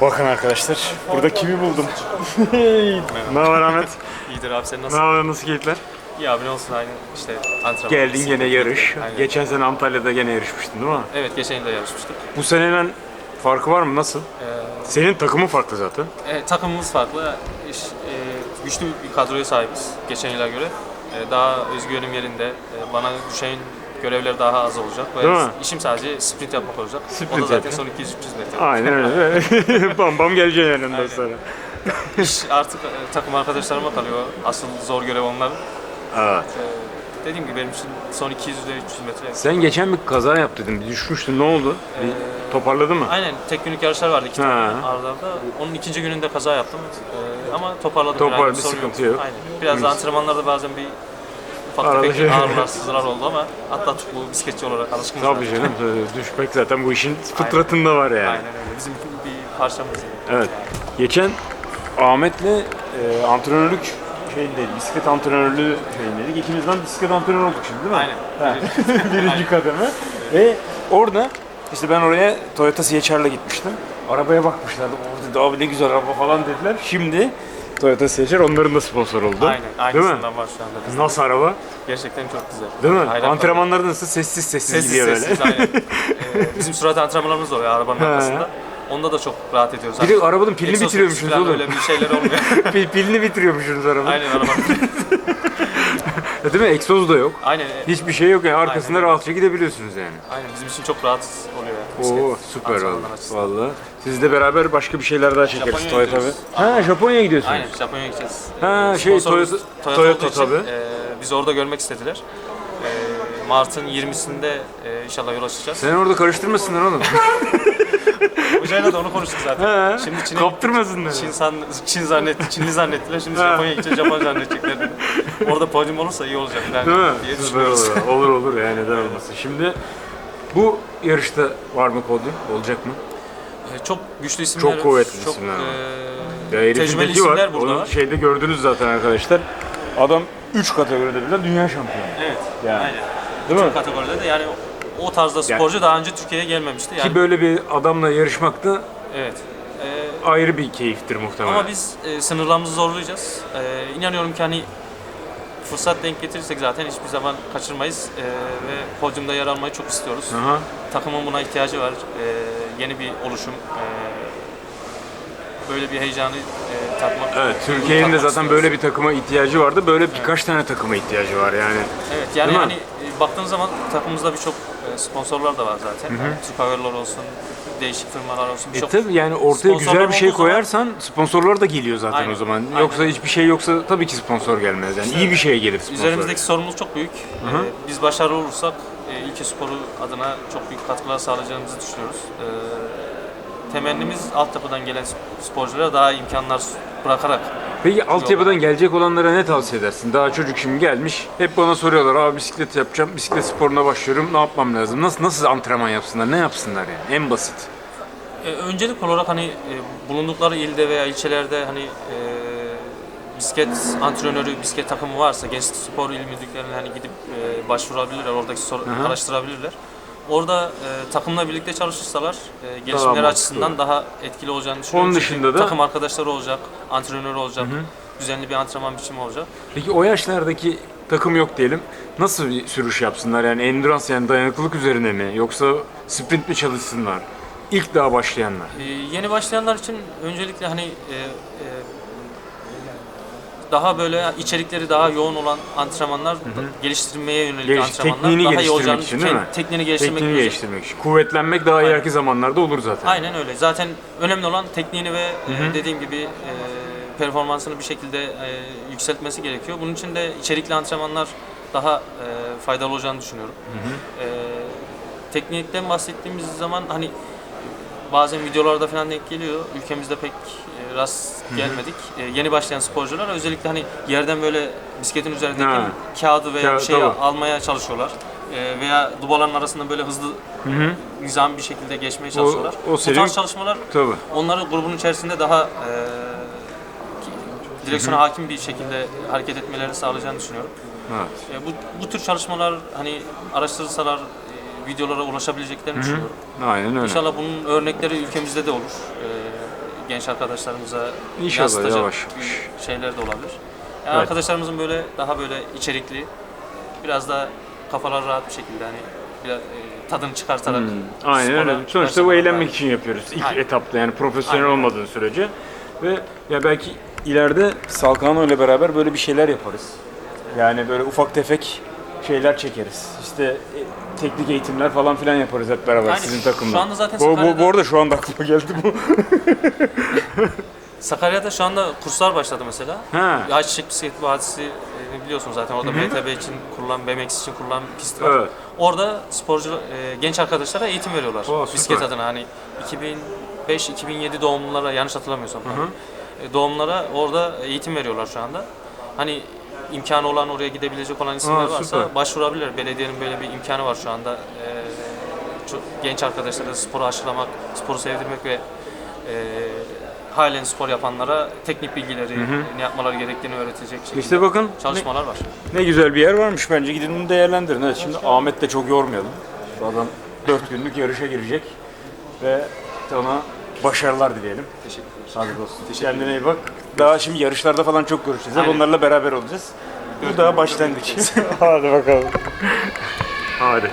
Bakın arkadaşlar, burada kimi buldum? ne haber Ahmet? İyidir abi sen Ne nasıl? haber, nasıl keyifler? İyi abi ne olsun aynı işte antrenman. Geldin gene yarış. Aynen. Geçen sene Antalya'da gene yarışmıştın değil mi? Evet geçen yıl da yarışmıştık. Bu seneyle farkı var mı? Nasıl? Ee, Senin takımın farklı zaten. e, takımımız farklı. İş, e, güçlü bir kadroya sahibiz geçen yıla göre. E, daha özgüvenim yerinde. E, bana düşen görevler daha az olacak. Ve Değil mi? işim sadece sprint yapmak olacak. o Sprint da zaten yapacak. son 200-300 metre. Aynen öyle. bam bam geleceksin Aynen. sonra. İş artık e, takım arkadaşlarıma kalıyor. Asıl zor görev onlar. Evet. E, dediğim gibi benim için son 200 ve 300 metre. Sen geçen bir kaza yap dedim. Bir düşmüştün. Ne oldu? Bir Ee, toparladı mı? Aynen tek günlük yarışlar vardı iki tane Ha. arda arda. Onun ikinci gününde kaza yaptım. Ee, ama toparladım. Topar- herhangi bir sorun sıkıntı yok. Aynen. Biraz da antrenmanlarda bazen bir ufak tefek şey- ağrılar, sızılar oldu ama atlattık bu bisikletçi olarak alışkınız. Tabii zaten. canım. Düşmek zaten bu işin fıtratında var yani. Aynen öyle. Bizim bir parçamız. yani. Evet. Geçen Ahmet'le e, antrenörlük şeyindeydik, bisiklet antrenörlüğü şeyindeydik. İkimizden bisiklet antrenörü olduk şimdi değil mi? Aynen. Birinci kademe. Ve orada işte ben oraya Toyota CHR'la gitmiştim. Arabaya bakmışlardı. Abi ne güzel araba falan dediler. Şimdi Toyota CHR onların da sponsor oldu. Aynen. Değil mi? Aynısından var şu anda. bizde. Nasıl araba? Gerçekten çok güzel. Değil mi? Hayran Antrenmanlarda nasıl sessiz sessiz, Sessiz gidiyor sessiz böyle. aynen. Ee, bizim sürat antrenmanlarımız da oluyor arabanın arkasında. Onda da çok rahat ediyoruz. Bir de arabanın pilini Egzoz bitiriyormuşsunuz falan oğlum. Öyle bir şeyler olmuyor. Pil- pilini bitiriyormuşsunuz arabanın. aynen arabanın. Değil mi? Egzoz da yok. Aynen. Hiçbir şey yok yani arkasında Aynen. rahatça gidebiliyorsunuz yani. Aynen bizim için çok rahat oluyor. yani. Oo Bisiklet süper oldu valla. Sizle beraber başka bir şeyler daha çekeriz Japonya'ya Toyota abi. gidiyoruz. Ha Japonya'ya gidiyorsunuz. Aynen Japonya'ya gideceğiz. Ha, Ee, şey, sponsorumuz Toyota- Toyota, Toyota olduğu için, tabii. e, bizi orada görmek istediler. E, Mart'ın 20'sinde e, inşallah yola çıkacağız. Sen orada karıştırmasınlar oğlum. Hocayla da onu konuştuk zaten. Ha, Şimdi Çin'e Kaptırmasınlar. Çin, san, Çin zannetti, Çinli zannettiler. Şimdi. Japonya'ya gideceğiz, Japon zannedecekler. Orada podyum olursa iyi olacak. Yani, Değil mi? diye Süper düşünüyoruz. olur. olur olur yani neden olmasın. Şimdi bu yarışta var mı podyum? Olacak mı? E, çok güçlü isimler. Çok kuvvetli çok, isimler var. e, Ya herifin tecrübeli teki isimler var. burada Onu var. şeyde gördünüz zaten arkadaşlar. Adam 3 kategoride bile dünya şampiyonu. Evet. Yani. Aynen. Değil mi? Çok kategoride de yani o tarzda sporcu daha önce Türkiye'ye gelmemişti. Yani, Ki böyle bir adamla yarışmak da evet. E, ayrı bir keyiftir muhtemelen. Ama biz e, sınırlarımızı zorlayacağız. E, inanıyorum ki hani fırsat denk getirirsek zaten hiçbir zaman kaçırmayız E, ve podyumda yer almayı çok istiyoruz. Aha. Takımın buna ihtiyacı var. E, yeni bir oluşum. E, böyle bir heyecanı e, tatmak. Evet, Türkiye'nin de zaten istiyoruz. böyle bir takıma ihtiyacı vardı. Böyle birkaç tane takıma ihtiyacı var yani. Evet yani hani e, baktığın zaman takımımızda birçok e, sponsorlar da var zaten. Yani Türk Hava Yolları olsun, değişik firmalar olsun. E birçok tabii yani ortaya sponsorlar güzel bir şey olduğu zaman- koyarsan sponsorlar da geliyor zaten Aynen, o zaman. aynen. Yoksa hiçbir şey yoksa tabii ki sponsor gelmez. Yani iyi bir şeye gelir sponsor. Üzerimizdeki sorumluluk çok büyük. Ee, biz başarılı olursak e, ilke sporu adına çok büyük katkılar sağlayacağımızı düşünüyoruz. Ee, temennimiz altyapıdan gelen sporculara daha imkanlar bırakarak. Peki altyapıdan gelecek olanlara ne tavsiye edersin? Daha çocuk şimdi gelmiş. Hep bana soruyorlar abi bisiklet yapacağım. Bisiklet sporuna başlıyorum. Ne yapmam lazım? Nasıl nasıl antrenman yapsınlar? Ne yapsınlar yani? En basit. Ee, öncelik olarak hani e, bulundukları ilde veya ilçelerde hani e, bisiklet antrenörü, bisiklet takımı varsa genç spor il müdürlüklerine hani gidip e, başvurabilirler, oradaki soru, araştırabilirler. Orada e, takımla birlikte çalışırsalar e, gelişimleri mantıklı. açısından daha etkili olacağını düşünüyorum. Onun Çünkü dışında da- takım arkadaşları olacak, antrenör olacak, düzenli bir antrenman biçimi olacak. Peki o yaşlardaki takım yok diyelim. Nasıl bir sürüş yapsınlar? Yani endurance yani dayanıklılık üzerine mi? Yoksa sprint mi çalışsınlar? İlk daha başlayanlar. E, yeni başlayanlar için öncelikle hani e, e, daha böyle içerikleri daha yoğun olan antrenmanlar geliştirmeye yönelik Geliş- antrenmanlar tekniğini daha iyi geliştirmek olacağını için değil mi? tekniğini geliştirmek Tekniğini için. geliştirmek için. Kuvvetlenmek daha Aynen. ileriki zamanlarda olur zaten. Aynen öyle. Zaten önemli olan tekniğini ve e, dediğim gibi e, performansını bir şekilde e, yükseltmesi gerekiyor. Bunun için de içerikli antrenmanlar daha e, faydalı olacağını düşünüyorum. E, teknikten bahsettiğimiz zaman hani bazen videolarda falan denk geliyor. Ülkemizde pek e, rast gelmedik. E, yeni başlayan sporcular özellikle hani yerden böyle bisikletin üzerindeki Ha. kağıdı veya Kağıt, şeyi tamam. almaya çalışıyorlar. E, veya dubaların arasında böyle hızlı nizam bir şekilde geçmeye çalışıyorlar. o Bu senin- tarz çalışmalar Tabii. onları grubun içerisinde daha e, direksiyona hakim bir şekilde hareket etmelerini sağlayacağını düşünüyorum. Evet. E, bu, bu tür çalışmalar hani araştırırsalar e, videolara ulaşabileceklerini düşünüyorum. Aynen öyle. İnşallah bunun örnekleri ülkemizde de olur. E, genç arkadaşlarımıza İnşallah, yansıtacak yavaş şeyler de olabilir. Yani Evet. Arkadaşlarımızın böyle daha böyle içerikli, biraz da kafalar rahat bir şekilde hani biraz, e, tadını çıkartarak Aynen spora öyle. Sonuçta bu eğlenmek var. için yapıyoruz. İlk Aynen. etapta yani profesyonel Aynen. olmadığın sürece. Ve ya belki ileride Salkano ile beraber böyle bir şeyler yaparız. Yani böyle ufak tefek şeyler çekeriz. İşte e, teknik eğitimler falan filan yaparız hep beraber Aynen. sizin takımla. Şu anda zaten bu, bu, Sakarya'da- bu arada şu anda aklıma geldi bu. Sakarya'da şu anda kurslar başladı mesela. ha. Ayçiçek Bisiklet Vadisi e, biliyorsun zaten orada MTB için kurulan, BMX için kurulan pist var. Evet. Orada sporcu e, genç arkadaşlara eğitim veriyorlar. Oo, süper. bisiklet adına hani 2005-2007 doğumlulara yanlış hatırlamıyorsam. E, doğumlara orada eğitim veriyorlar şu anda. Hani imkanı olan oraya gidebilecek olan isimler Aa, varsa süper. başvurabilir. Belediyenin böyle bir imkanı var şu anda. E, çok genç arkadaşlara sporu aşılamak, sporu sevdirmek ve e, halen spor yapanlara teknik bilgileri, ne yapmaları gerektiğini öğretecek şekilde İşte bakın çalışmalar var. ne güzel bir yer varmış bence gidin bunu değerlendirin. Evet, şimdi Ahmet de çok yormayalım. Adam 4 günlük yarışa girecek ve ona başarılar dileyelim. Teşekkür ederim. Sağlık olsun. Kendine iyi bak. Daha şimdi yarışlarda falan çok görüşeceğiz. Hep Aynen. onlarla beraber olacağız. Bu daha başlangıç. Hadi bakalım. Hadi.